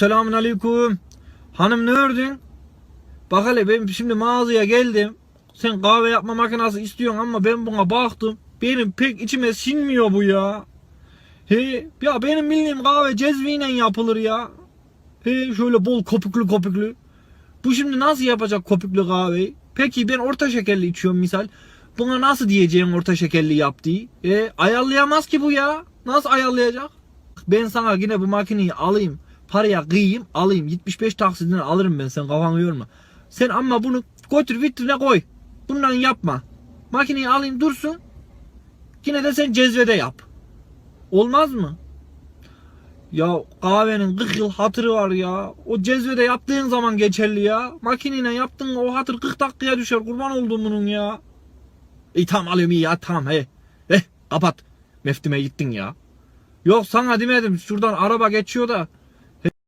Selamun aleyküm. Hanım ne ördün? Bak hele ben şimdi mağazaya geldim. Sen kahve yapma makinesi istiyorsun ama ben buna baktım. Benim pek içime sinmiyor bu ya. He, ya benim bildiğim kahve cezviyle yapılır ya. He, şöyle bol kopuklu kopuklu. Bu şimdi nasıl yapacak kopuklu kahveyi? Peki ben orta şekerli içiyorum misal. Buna nasıl diyeceğim orta şekerli yap diye? E, ayarlayamaz ki bu ya. Nasıl ayarlayacak? Ben sana yine bu makineyi alayım. Paraya kıyayım alayım. 75 taksidinden alırım ben sen kafanı yorma. Sen ama bunu götür vitrine koy. Bundan yapma. Makineyi alayım dursun. Yine de sen cezvede yap. Olmaz mı? Ya kahvenin 40 yıl hatırı var ya. O cezvede yaptığın zaman geçerli ya. Makineyle yaptığın o hatır 40 dakikaya düşer. Kurban olduğum bunun ya. İyi tamam alıyorum iyi ya tamam he. Eh kapat. Meftime gittin ya. Yok sana demedim şuradan araba geçiyor da